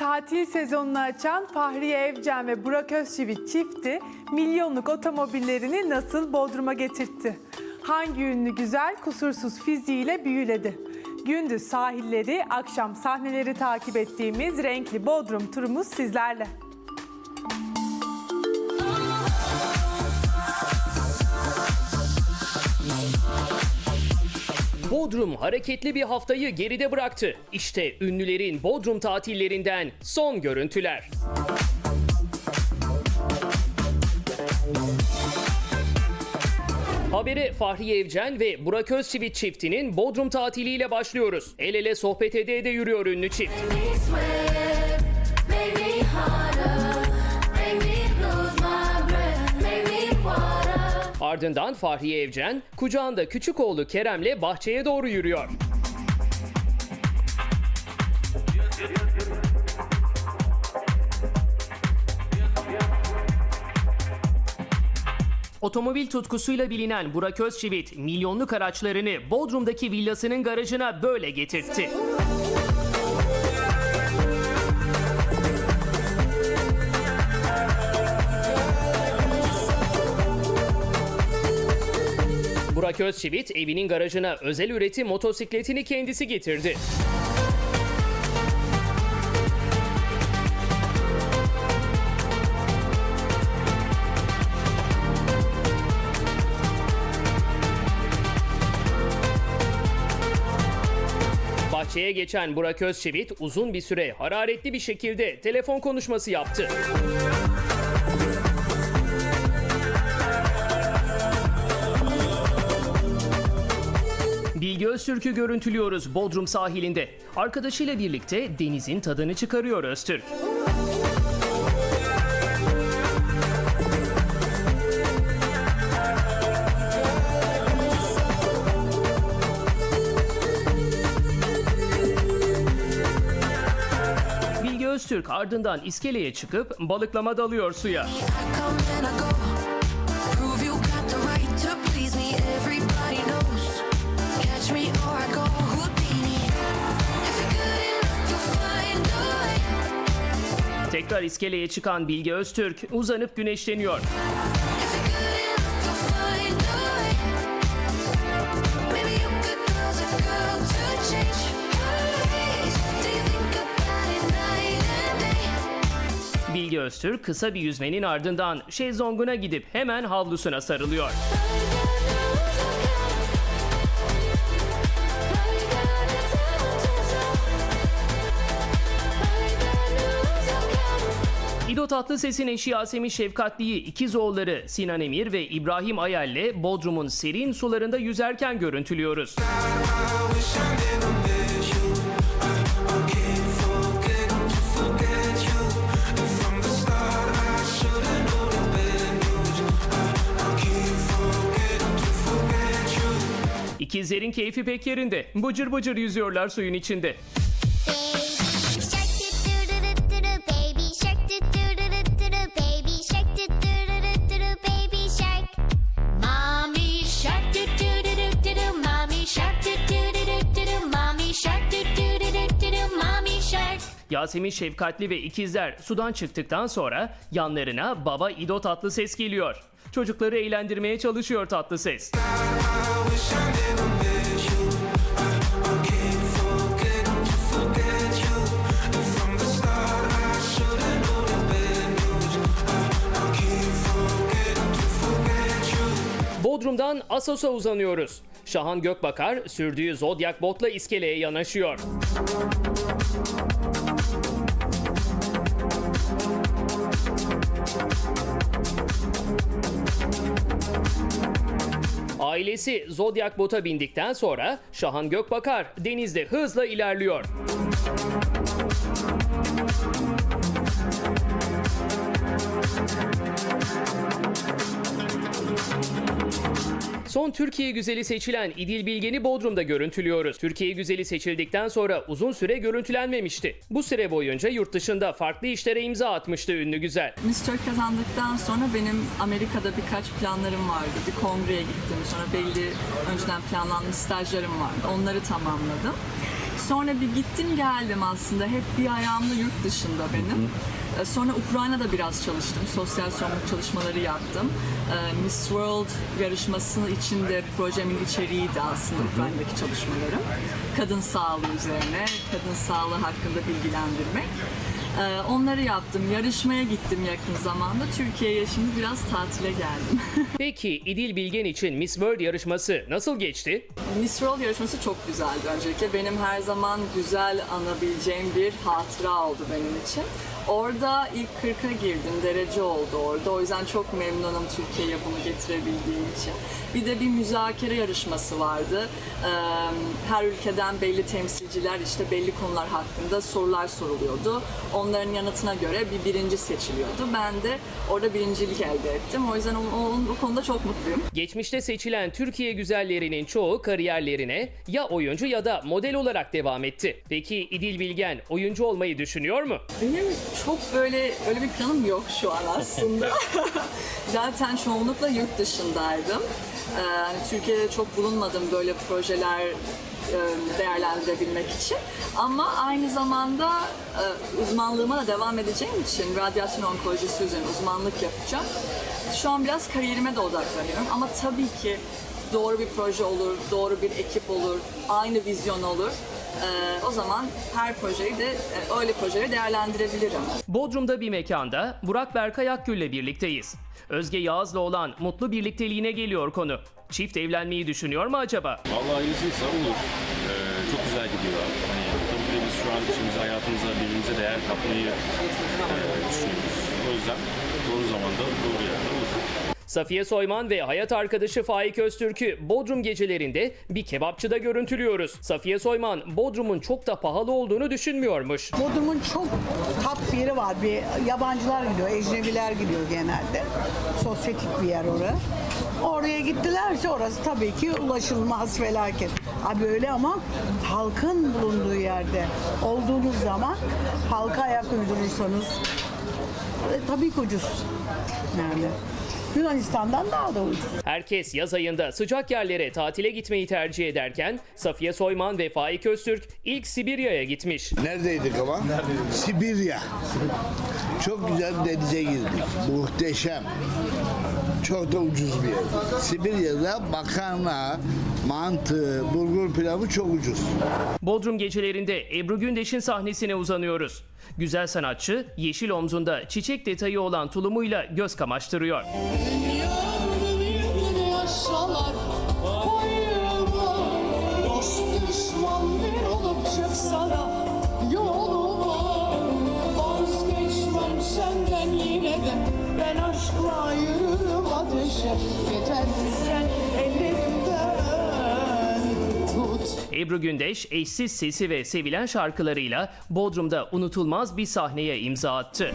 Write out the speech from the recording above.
Tatil sezonunu açan Fahriye Evcen ve Burak Özçivit çifti milyonluk otomobillerini nasıl Bodrum'a getirtti? Hangi ünlü güzel kusursuz fiziğiyle büyüledi? Gündüz sahilleri, akşam sahneleri takip ettiğimiz renkli Bodrum turumuz sizlerle. Bodrum hareketli bir haftayı geride bıraktı. İşte ünlülerin Bodrum tatillerinden son görüntüler. Habere Fahriye Evcen ve Burak Özçivit çiftinin Bodrum tatiliyle başlıyoruz. El ele sohbet ede ede yürüyor ünlü çift. Ardından Fahriye Evcen kucağında küçük oğlu Kerem'le bahçeye doğru yürüyor. Otomobil tutkusuyla bilinen Burak Özçivit milyonluk araçlarını Bodrum'daki villasının garajına böyle getirtti. Burak Özçivit evinin garajına özel üretim motosikletini kendisi getirdi. Bahçeye geçen Burak Özçivit uzun bir süre hararetli bir şekilde telefon konuşması yaptı. Bilgi Öztürk'ü görüntülüyoruz Bodrum sahilinde. Arkadaşıyla birlikte denizin tadını çıkarıyor Öztürk. Öztürk ardından iskeleye çıkıp balıklama dalıyor suya. Tekrar iskeleye çıkan Bilge Öztürk uzanıp güneşleniyor. Bilge Öztürk kısa bir yüzmenin ardından şezlonguna gidip hemen havlusuna sarılıyor. İdo Tatlıses'in eşi Yasemin Şefkatli'yi ikiz oğulları Sinan Emir ve İbrahim Ayel'le Bodrum'un serin sularında yüzerken görüntülüyoruz. İkizlerin keyfi pek yerinde. Bıcır bıcır yüzüyorlar suyun içinde. Yasemin Şefkatli ve ikizler sudan çıktıktan sonra yanlarına baba İdo Tatlıses geliyor. Çocukları eğlendirmeye çalışıyor Tatlıses. Bodrum'dan Assos'a uzanıyoruz. Şahan Gökbakar sürdüğü Zodiac botla iskeleye yanaşıyor. Ailesi Zodiac bota bindikten sonra Şahan Gökbakar denizde hızla ilerliyor. Son Türkiye güzeli seçilen İdil Bilgen'i Bodrum'da görüntülüyoruz. Türkiye güzeli seçildikten sonra uzun süre görüntülenmemişti. Bu süre boyunca yurt dışında farklı işlere imza atmıştı ünlü güzel. Miss Turk kazandıktan sonra benim Amerika'da birkaç planlarım vardı. Bir kongreye gittim. Sonra belli önceden planlanmış stajlarım vardı. Onları tamamladım. Sonra bir gittim geldim aslında. Hep bir ayağımda yurt dışında benim. E, Sonra Ukrayna'da biraz çalıştım. Sosyal sorumluluk çalışmaları yaptım. E, Miss World yarışması içinde projemin içeriğiydi aslında Ukrayna'daki çalışmalarım. Kadın sağlığı üzerine, kadın sağlığı hakkında bilgilendirmek. E, Onları yaptım. Yarışmaya gittim yakın zamanda. Türkiye'ye şimdi biraz tatile geldim. Peki İdil Bilgen için Miss World yarışması nasıl geçti? Miss World yarışması çok güzeldi öncelikle. Benim her zaman güzel anabileceğim bir hatıra oldu benim için. Orada ilk 40'a girdim, derece oldu orada. O yüzden çok memnunum Türkiye'ye bunu getirebildiğim için. Bir de bir müzakere yarışması vardı. Ee, Her ülkeden belli temsilciler işte belli konular hakkında sorular soruluyordu. Onların yanıtına göre bir birinci seçiliyordu. Ben de orada birincilik elde ettim. O yüzden o, o, o konuda çok mutluyum. Geçmişte seçilen Türkiye güzellerinin çoğu kariyerlerine ya oyuncu ya da model olarak devam etti. Peki İdil Bilgen oyuncu olmayı düşünüyor mu? Benim çok böyle öyle bir planım yok şu an aslında. Zaten çoğunlukla yurt dışındaydım. Ee, hani Türkiye'de çok bulunmadım böyle projeler değerlendirebilmek için. Ama aynı zamanda e, uzmanlığıma da devam edeceğim için radyasyon onkolojisi üzerine uzmanlık yapacağım. Şu an biraz kariyerime de odaklanıyorum ama tabii ki doğru bir proje olur, doğru bir ekip olur, aynı vizyon olur. Ee, o zaman her projeyi de e, öyle projeleri değerlendirebilirim. Bodrum'da bir mekanda Burak Berkay Akgül'le birlikteyiz. Özge Yağız'la olan mutlu birlikteliğine geliyor konu. Çift evlenmeyi düşünüyor mu acaba? Vallahi hayırlısıysa olur. Ee, çok güzel gidiyor. Hani, tabii ki biz şu an işimize, hayatımıza, birbirimize değer katmayı e, düşünüyoruz. O yüzden doğru zamanda doğru yerde olur. Safiye Soyman ve hayat arkadaşı Faik Öztürk'ü Bodrum gecelerinde bir kebapçıda görüntülüyoruz. Safiye Soyman, Bodrum'un çok da pahalı olduğunu düşünmüyormuş. Bodrum'un çok tat bir yeri var. Bir yabancılar gidiyor, ecnebiler gidiyor genelde. Sosyetik bir yer orası. Oraya gittilerse orası tabii ki ulaşılmaz felaket. Abi öyle ama halkın bulunduğu yerde olduğunuz zaman halka ayak uydurursanız e, tabii ki ucuz. Yani Yunanistan'dan daha da ucuz. Herkes yaz ayında sıcak yerlere tatile gitmeyi tercih ederken Safiye Soyman ve Faik Öztürk ilk Sibirya'ya gitmiş. Neredeydik ama? Sibirya. Çok güzel denize girdik. Muhteşem. Çok da ucuz bir yer. Sibirya'da makarna, mantı, bulgur pilavı çok ucuz. Bodrum gecelerinde Ebru Gündeş'in sahnesine uzanıyoruz. Güzel sanatçı yeşil omzunda çiçek detayı olan tulumuyla göz kamaştırıyor. Yoluma Vazgeçmem senden yine de ben aşkla yürürüm ateşe Yeter sen elimden tut Ebru Gündeş eşsiz sesi ve sevilen şarkılarıyla Bodrum'da unutulmaz bir sahneye imza attı.